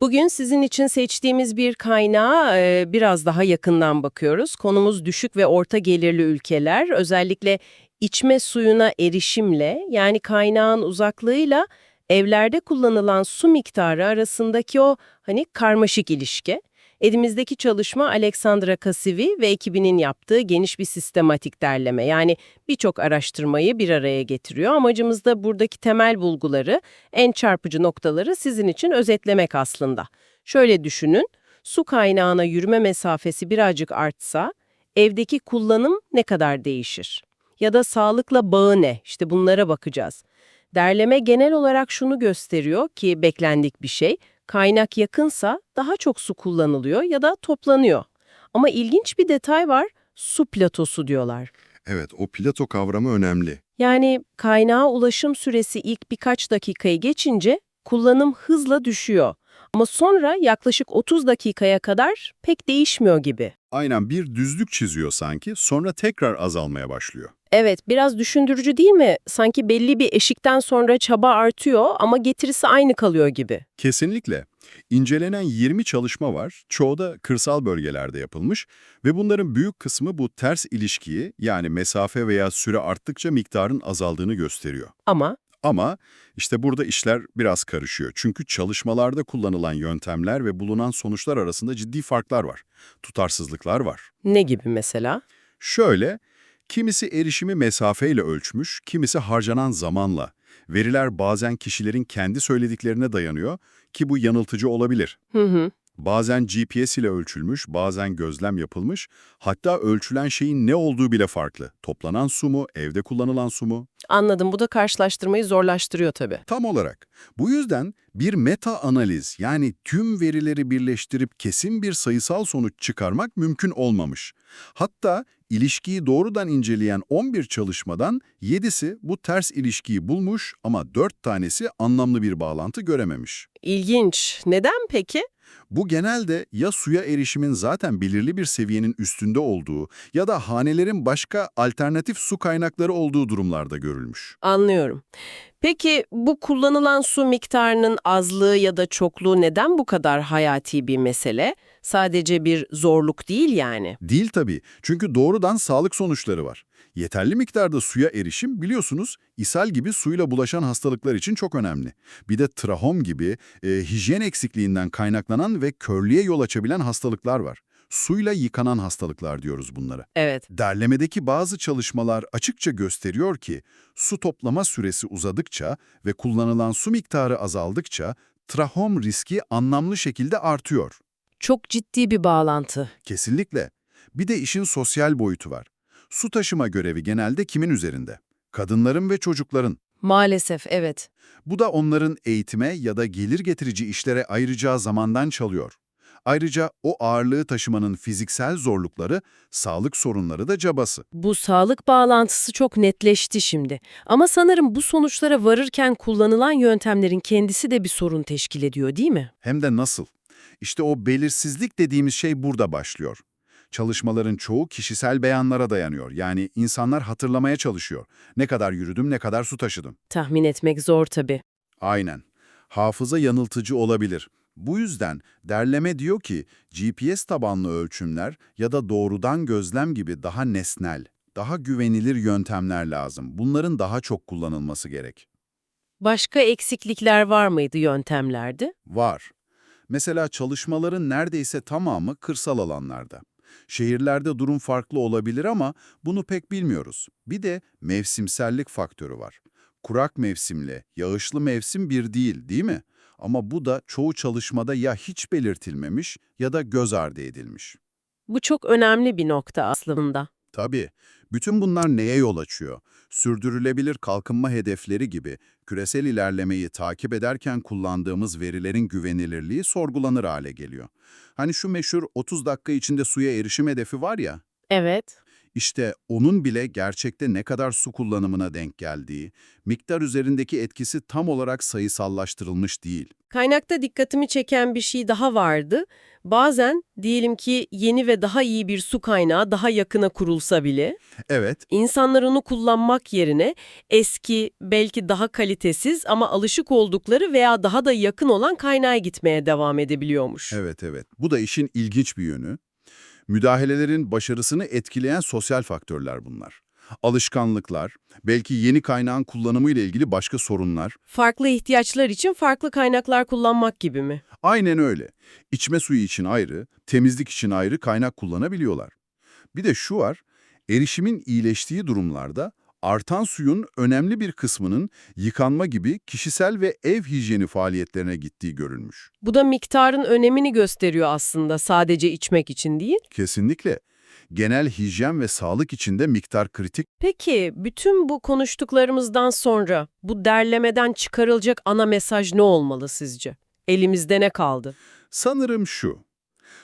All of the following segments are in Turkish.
Bugün sizin için seçtiğimiz bir kaynağa e, biraz daha yakından bakıyoruz. Konumuz düşük ve orta gelirli ülkeler, özellikle içme suyuna erişimle yani kaynağın uzaklığıyla evlerde kullanılan su miktarı arasındaki o hani karmaşık ilişki. Elimizdeki çalışma Alexandra Kasivi ve ekibinin yaptığı geniş bir sistematik derleme. Yani birçok araştırmayı bir araya getiriyor. Amacımız da buradaki temel bulguları, en çarpıcı noktaları sizin için özetlemek aslında. Şöyle düşünün, su kaynağına yürüme mesafesi birazcık artsa, evdeki kullanım ne kadar değişir? Ya da sağlıkla bağı ne? İşte bunlara bakacağız. Derleme genel olarak şunu gösteriyor ki beklendik bir şey, kaynak yakınsa daha çok su kullanılıyor ya da toplanıyor. Ama ilginç bir detay var, su platosu diyorlar. Evet, o plato kavramı önemli. Yani kaynağa ulaşım süresi ilk birkaç dakikayı geçince kullanım hızla düşüyor. Ama sonra yaklaşık 30 dakikaya kadar pek değişmiyor gibi. Aynen bir düzlük çiziyor sanki, sonra tekrar azalmaya başlıyor. Evet, biraz düşündürücü değil mi? Sanki belli bir eşikten sonra çaba artıyor ama getirisi aynı kalıyor gibi. Kesinlikle. İncelenen 20 çalışma var, çoğu da kırsal bölgelerde yapılmış ve bunların büyük kısmı bu ters ilişkiyi yani mesafe veya süre arttıkça miktarın azaldığını gösteriyor. Ama Ama işte burada işler biraz karışıyor. Çünkü çalışmalarda kullanılan yöntemler ve bulunan sonuçlar arasında ciddi farklar var. Tutarsızlıklar var. ne gibi mesela? Şöyle, kimisi erişimi mesafeyle ölçmüş, kimisi harcanan zamanla. Veriler bazen kişilerin kendi söylediklerine dayanıyor ki bu yanıltıcı olabilir. Hı hı. Bazen GPS ile ölçülmüş, bazen gözlem yapılmış, hatta ölçülen şeyin ne olduğu bile farklı. Toplanan su mu, evde kullanılan su mu? Anladım. Bu da karşılaştırmayı zorlaştırıyor tabii. Tam olarak. Bu yüzden bir meta analiz yani tüm verileri birleştirip kesin bir sayısal sonuç çıkarmak mümkün olmamış. Hatta ilişkiyi doğrudan inceleyen 11 çalışmadan 7'si bu ters ilişkiyi bulmuş ama 4 tanesi anlamlı bir bağlantı görememiş. İlginç. Neden peki? Bu genelde ya suya erişimin zaten belirli bir seviyenin üstünde olduğu ya da hanelerin başka alternatif su kaynakları olduğu durumlarda görülmüş. Anlıyorum. Peki bu kullanılan su miktarının azlığı ya da çokluğu neden bu kadar hayati bir mesele? Sadece bir zorluk değil yani. Değil tabii. Çünkü doğrudan sağlık sonuçları var. Yeterli miktarda suya erişim biliyorsunuz ishal gibi suyla bulaşan hastalıklar için çok önemli. Bir de trahom gibi e, hijyen eksikliğinden kaynaklanan ve körlüğe yol açabilen hastalıklar var. Suyla yıkanan hastalıklar diyoruz bunlara. Evet. Derlemedeki bazı çalışmalar açıkça gösteriyor ki su toplama süresi uzadıkça ve kullanılan su miktarı azaldıkça trahom riski anlamlı şekilde artıyor. Çok ciddi bir bağlantı. Kesinlikle. Bir de işin sosyal boyutu var. Su taşıma görevi genelde kimin üzerinde? Kadınların ve çocukların. Maalesef evet. Bu da onların eğitime ya da gelir getirici işlere ayıracağı zamandan çalıyor. Ayrıca o ağırlığı taşımanın fiziksel zorlukları, sağlık sorunları da cabası. Bu sağlık bağlantısı çok netleşti şimdi. Ama sanırım bu sonuçlara varırken kullanılan yöntemlerin kendisi de bir sorun teşkil ediyor değil mi? Hem de nasıl? İşte o belirsizlik dediğimiz şey burada başlıyor. Çalışmaların çoğu kişisel beyanlara dayanıyor. Yani insanlar hatırlamaya çalışıyor. Ne kadar yürüdüm, ne kadar su taşıdım. Tahmin etmek zor tabii. Aynen. Hafıza yanıltıcı olabilir. Bu yüzden derleme diyor ki GPS tabanlı ölçümler ya da doğrudan gözlem gibi daha nesnel, daha güvenilir yöntemler lazım. Bunların daha çok kullanılması gerek. Başka eksiklikler var mıydı yöntemlerde? Var. Mesela çalışmaların neredeyse tamamı kırsal alanlarda. Şehirlerde durum farklı olabilir ama bunu pek bilmiyoruz. Bir de mevsimsellik faktörü var. Kurak mevsimle yağışlı mevsim bir değil, değil mi? Ama bu da çoğu çalışmada ya hiç belirtilmemiş ya da göz ardı edilmiş. Bu çok önemli bir nokta aslında. Tabii. Bütün bunlar neye yol açıyor? Sürdürülebilir kalkınma hedefleri gibi küresel ilerlemeyi takip ederken kullandığımız verilerin güvenilirliği sorgulanır hale geliyor. Hani şu meşhur 30 dakika içinde suya erişim hedefi var ya, Evet. İşte onun bile gerçekte ne kadar su kullanımına denk geldiği, miktar üzerindeki etkisi tam olarak sayısallaştırılmış değil. Kaynakta dikkatimi çeken bir şey daha vardı. Bazen diyelim ki yeni ve daha iyi bir su kaynağı daha yakına kurulsa bile Evet, insanlar onu kullanmak yerine eski, belki daha kalitesiz ama alışık oldukları veya daha da yakın olan kaynağa gitmeye devam edebiliyormuş. evet, evet. Bu da işin ilginç bir yönü. Müdahalelerin başarısını etkileyen sosyal faktörler bunlar. Alışkanlıklar, belki yeni kaynağın kullanımı ile ilgili başka sorunlar. Farklı ihtiyaçlar için farklı kaynaklar kullanmak gibi mi? Aynen öyle. İçme suyu için ayrı, temizlik için ayrı kaynak kullanabiliyorlar. Bir de şu var, erişimin iyileştiği durumlarda artan suyun önemli bir kısmının yıkanma gibi kişisel ve ev hijyeni faaliyetlerine gittiği görülmüş. Bu da miktarın önemini gösteriyor aslında sadece içmek için değil. Kesinlikle. Genel hijyen ve sağlık için de miktar kritik. Peki bütün bu konuştuklarımızdan sonra bu derlemeden çıkarılacak ana mesaj ne olmalı sizce? Elimizde ne kaldı? Sanırım şu.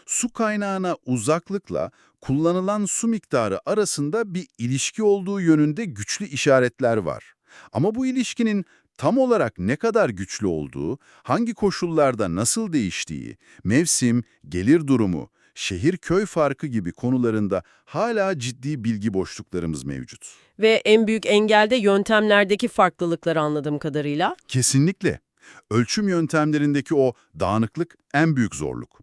Su kaynağına uzaklıkla kullanılan su miktarı arasında bir ilişki olduğu yönünde güçlü işaretler var. Ama bu ilişkinin tam olarak ne kadar güçlü olduğu, hangi koşullarda nasıl değiştiği, mevsim, gelir durumu, şehir-köy farkı gibi konularında hala ciddi bilgi boşluklarımız mevcut. Ve en büyük engelde yöntemlerdeki farklılıkları anladığım kadarıyla. Kesinlikle. Ölçüm yöntemlerindeki o dağınıklık en büyük zorluk.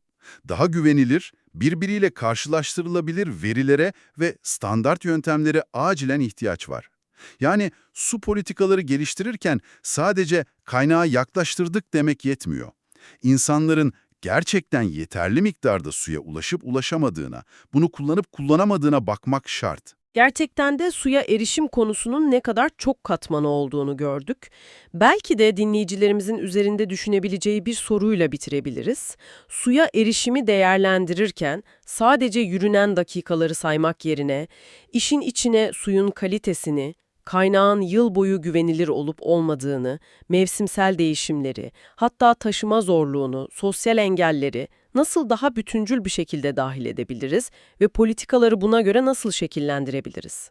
Daha güvenilir, birbiriyle karşılaştırılabilir verilere ve standart yöntemlere acilen ihtiyaç var. Yani su politikaları geliştirirken sadece kaynağa yaklaştırdık demek yetmiyor. İnsanların gerçekten yeterli miktarda suya ulaşıp ulaşamadığına, bunu kullanıp kullanamadığına bakmak şart. Gerçekten de suya erişim konusunun ne kadar çok katmanı olduğunu gördük. Belki de dinleyicilerimizin üzerinde düşünebileceği bir soruyla bitirebiliriz. Suya erişimi değerlendirirken sadece yürünen dakikaları saymak yerine işin içine suyun kalitesini, kaynağın yıl boyu güvenilir olup olmadığını, mevsimsel değişimleri, hatta taşıma zorluğunu, sosyal engelleri nasıl daha bütüncül bir şekilde dahil edebiliriz ve politikaları buna göre nasıl şekillendirebiliriz?